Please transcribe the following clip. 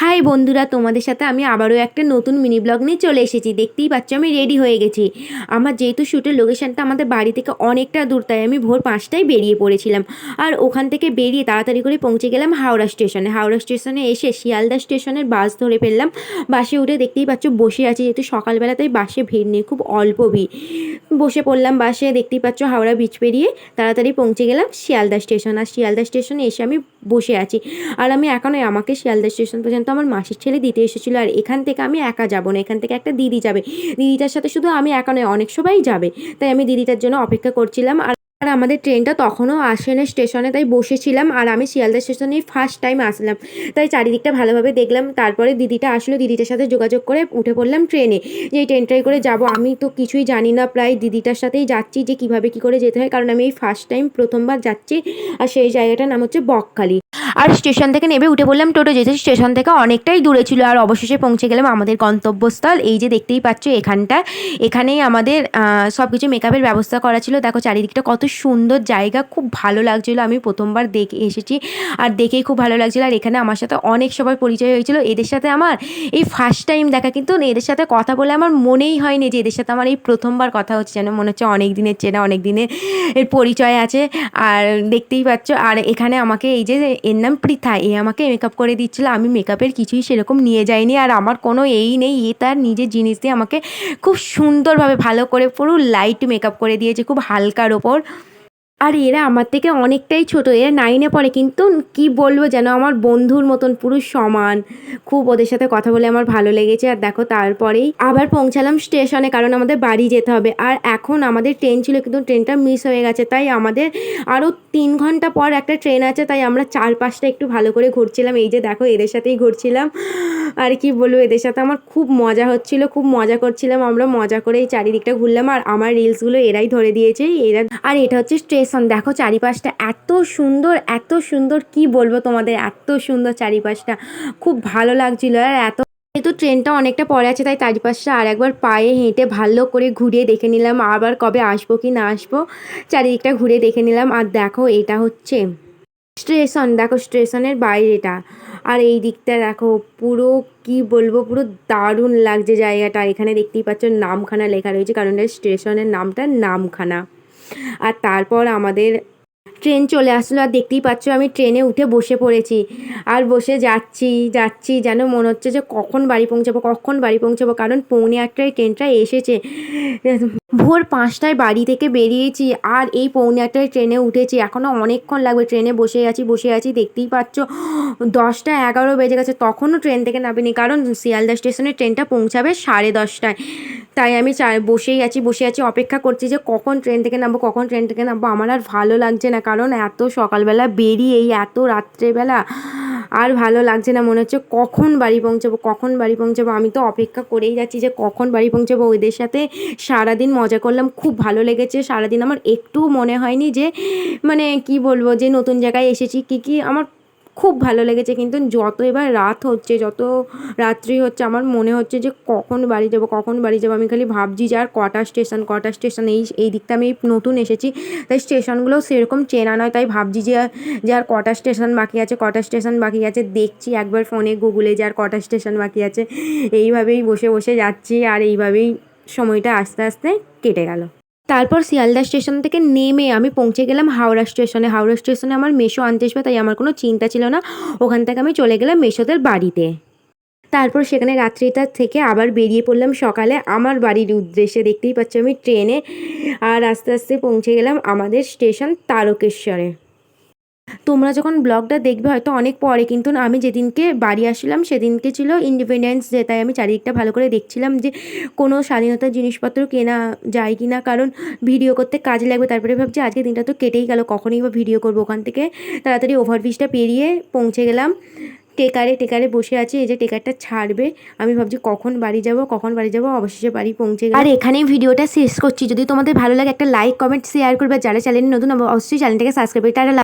High বন্ধুরা, তোমাদের সাথে আমি আবারও একটা নতুন মিনি ব্লগ নিয়ে চলে এসেছি। দেখতেই পাচ্ছ, আমি রেডি হয়ে গেছি। আমার যেহেতু শ্যুটের লোকেশনটা আমাদের বাড়ি থেকে অনেকটা দূর, তাই আমি ভোর পাঁচটায় বেরিয়ে পড়েছিলাম। আর ওখান থেকে বেরিয়ে তাড়াতাড়ি করে পৌঁছে গেলাম হাওড়া স্টেশনে। হাওড়া স্টেশনে এসে শিয়ালদা স্টেশনের বাস ধরে ফেললাম। বাসে উঠে দেখতেই পাচ্ছ, বসে আছি। যেহেতু সকালবেলা, তাই বাসে ভিড় নেই, খুব অল্প ভিড়। বসে পড়লাম বাসে, দেখতেই পাচ্ছ, হাওড়া বিচ পেরিয়ে তাড়াতাড়ি পৌঁছে গেলাম শিয়ালদা স্টেশন। আর শিয়ালদা স্টেশনে এসে আমি বসে আছি। আর আমি এখনই আমাকে শিয়ালদা স্টেশন পর্যন্ত আমার মাসির ছেলে দিতে এসেছিল আর এখান থেকে আমি একা যাব না, এখান থেকে একটা দিদি যাবে। দিদিটার সাথে শুধু আমি একা নয়, অনেক সবাই যাবে। তাই আমি দিদিটার জন্য অপেক্ষা করছিলাম আর আর আমাদের ট্রেনটা তখনও আসেনি স্টেশনে, তাই বসেছিলাম আর আমি শিয়ালদা স্টেশনে ফার্স্ট টাইম আসলাম। তাই চারিদিকটা ভালোভাবে দেখলাম, তারপরে দিদিটা আসলো, দিদিটার সাথে যোগাযোগ করে উঠে পড়লাম ট্রেনে। যে এই ট্রেনটাই করে যাব, আমি তো কিছুই জানি না প্রায়, দিদিটার সাথেই যাচ্ছি যে কীভাবে কি করে যেতে হয়, কারণ আমি এই ফার্স্ট টাইম প্রথমবার যাচ্ছি আর সেই জায়গাটার নাম হচ্ছে বকখালি। আর স্টেশন থেকে নেমে উঠে পড়লাম টোটো যেতে স্টেশন থেকে অনেকটাই দূরে ছিল আর অবশেষে পৌঁছে গেলাম আমাদের গন্তব্যস্থল, এই যে দেখতেই পাচ্ছ এখানটা। এখানেই আমাদের সব কিছু মেকআপের ব্যবস্থা করা ছিল। দেখো চারিদিকটা কত সুন্দর জায়গা, খুব ভালো লাগছিল। আমি প্রথমবার দেখে এসেছি আর দেখেই খুব ভালো লাগছিল। আর এখানে আমার সাথে অনেক সবার পরিচয় হয়েছিল। এদের সাথে আমার এই ফার্স্ট টাইম দেখা, কিন্তু এদের সাথে কথা বলে আমার মনেই হয়নি যে এদের সাথে আমার এই প্রথমবার কথা হচ্ছে। যেন মনে হচ্ছে অনেক দিনের চেনা, অনেক দিনের এর পরিচয় আছে। আর দেখতেই পাচ্ছ, আর এখানে আমাকে এই যে এর নাম পৃথা, এ আমাকে মেকআপ করে দিচ্ছিল। আমি মেকআপের কিছুই সেরকম নিয়ে যাইনি। আর আমার কোনো এই নেই, এ তার নিজের জিনিস দিয়ে আমাকে খুব সুন্দরভাবে ভালো করে পুরো লাইট মেকআপ করে দিয়েছে, খুব হালকার ওপর। আর এরা আমার থেকে অনেকটাই ছোট, এরা নাইনে পড়ে, কিন্তু কি বলব যেন আমার বন্ধুর মতন পুরো সমান। খুব ওদের সাথে কথা বলে আমার ভালো লেগেছে, আর দেখো তারপরেই আবার পৌঁছালাম স্টেশনে কারণ আমাদের বাড়ি যেতে হবে। আর এখন আমাদের ট্রেন ছিল, কিন্তু ট্রেনটা মিস হয়ে গেছে, তাই আমাদের আরও তিন ঘণ্টা পর একটা ট্রেন আছে, তাই আমরা চার পাঁচটা একটু ভালো করে ঘুরছিলাম। এই যে দেখো, এদের সাথেই ঘুরছিলাম। আর কি বলব, এদের সাথে আমার খুব মজা হচ্ছিল, খুব মজা করছিলাম। আমরা মজা করে এই চারিদিকটা ঘুরলাম, আর আমার রিলসগুলো এরাই ধরে দিয়েছে। এরা আর এটা হচ্ছে স্টেশন দেখো চারিপাশটা এত সুন্দর এত সুন্দর, কি বলব তোমাদের, এত সুন্দর চারিপাশটা। খুব ভালো লাগছিল আর এত যেহেতু ট্রেনটা অনেকটা পরে আছে, তাই চারিপাশটা আর একবার পায়ে হেঁটে ভালো করে ঘুরিয়ে দেখে নিলাম, আবার কবে আসব কি না আসব। চারিদিকটা ঘুরে দেখে নিলাম, আর দেখো এটা হচ্ছে স্টেশন, দেখো স্টেশনের বাইরেটা। আর এই দিকটা দেখো, পুরো কি বলব, পুরো দারুণ লাগছে জায়গাটা। এখানে দেখতেই পাচ্ছ নামখানা লেখা রয়েছে, কারণ স্টেশনের নামটা নামখানা। আর তারপর আমাদের ট্রেন চলে আসলো। আর দেখতেই পাচ্ছ আমি ট্রেনে উঠে বসে পড়েছি। আর বসে যাচ্ছি যাচ্ছি যেন মনে হচ্ছে যে কখন বাড়ি পৌঁছাবো, কখন বাড়ি পৌঁছাবো। কারণ পৌনে আটটায় ট্রেনটা এসেছে। ভোর পাঁচটায় বাড়ি থেকে বেরিয়েছি আর এই পৌনে আটটায় ট্রেনে উঠেছি। এখনও অনেকক্ষণ লাগবে ট্রেনে বসে আছি বসে আছি। দেখতেই পাচ্ছ, দশটা এগারো বেজে গেছে। তখনও ট্রেন থেকে নামিনি, কারণ শিয়ালদা স্টেশনে ট্রেনটা পৌঁছাবে সাড়ে দশটায়। তাই আমি বসেই আছি, বসে আছি, অপেক্ষা করছি যে কখন ট্রেন থেকে নামবো, কখন ট্রেন থেকে নামবো। আমার আর ভালো লাগছে না, কারণ এত সকালবেলা বেরিয়েই, এত রাত্রেবেলা আর ভালো লাগছে না। মনে হচ্ছে কখন বাড়ি পৌঁছাবো, কখন বাড়ি পৌঁছাবো। আমি তো অপেক্ষা করেই যাচ্ছি যে কখন বাড়ি পৌঁছাবো। ওদের সাথে সারাদিন মজা করলাম, খুব ভালো লেগেছে। সারাদিন আমার একটু মনে হয়নি যে মানে কি বলব, যে নতুন জায়গায় এসেছি, কী কী আমার খুব ভালো লেগেছে। কিন্তু যত এবার রাত হচ্ছে, যত রাত্রি হচ্ছে, আমার মনে হচ্ছে যে কখন বাড়ি যাব, কখন বাড়ি যাব, আমি খালি ভাবছি যে আর কটা স্টেশন কটা স্টেশন, এই এই দিকটা আমি নতুন এসেছি। তাই স্টেশনগুলো সেরকম চেনা নয়, তাই ভাবছি যে যে আর কটা স্টেশন বাকি আছে, কটা স্টেশন বাকি আছে, দেখছি একবার ফোনে, গুগলে যে আর কটা স্টেশন বাকি আছে। এইভাবেই বসে বসে যাচ্ছি, আর এইভাবেই সময়টা আস্তে আস্তে কেটে গেল। তারপর শিয়ালদা স্টেশন থেকে নেমে আমি পৌঁছে গেলাম হাওড়া স্টেশনে। হাওড়া স্টেশনে আমার মেশো আনতে আসবে তাই আমার কোনো চিন্তা ছিল না। ওখান থেকে আমি চলে গেলাম মেশোদের বাড়িতে। তারপর সেখানে রাত্রিটা থেকে আবার বেরিয়ে পড়লাম সকালে। আমার বাড়ির উদ্দেশ্যে দেখতেই পাচ্ছি আমি ট্রেনে। আর আস্তে আস্তে পৌঁছে গেলাম আমাদের স্টেশন তারকেশ্বরে। তোমরা যখন ব্লগটা দেখবে হয়তো অনেক পরে, কিন্তু আমি যেদিনকে বাড়ি আসলাম সেদিনকে ছিল ইন্ডিপেন্ডেন্স ডে তাই আমি চারিদিকটা ভালো করে দেখছিলাম যে কোনো স্বাধীনতার জিনিসপত্র কেনা যায় কি না কারণ ভিডিও করতে কাজে লাগবে, তারপরে ভাবছি আজকে দিনটা তো কেটেই গেল, কখনই বা ভিডিও করব ওখান থেকে। তাড়াতাড়ি ওভারব্রিজটা পেরিয়ে পৌঁছে গেলাম। টেকারে টেকারে বসে আছি, এই যে টেকারটা ছাড়বে। আমি ভাবছি কখন বাড়ি যাব, কখন বাড়ি যাব, অবশেষে বাড়ি পৌঁছে গেলাম। আর এখানেই ভিডিওটা শেষ করছি। যদি তোমাদের ভালো লাগে একটা লাইক কমেন্ট শেয়ার করবে। যারা চ্যানেল নতুন, অবশ্যই চ্যানেলটাকে সাবস্ক্রাইব করে, তারা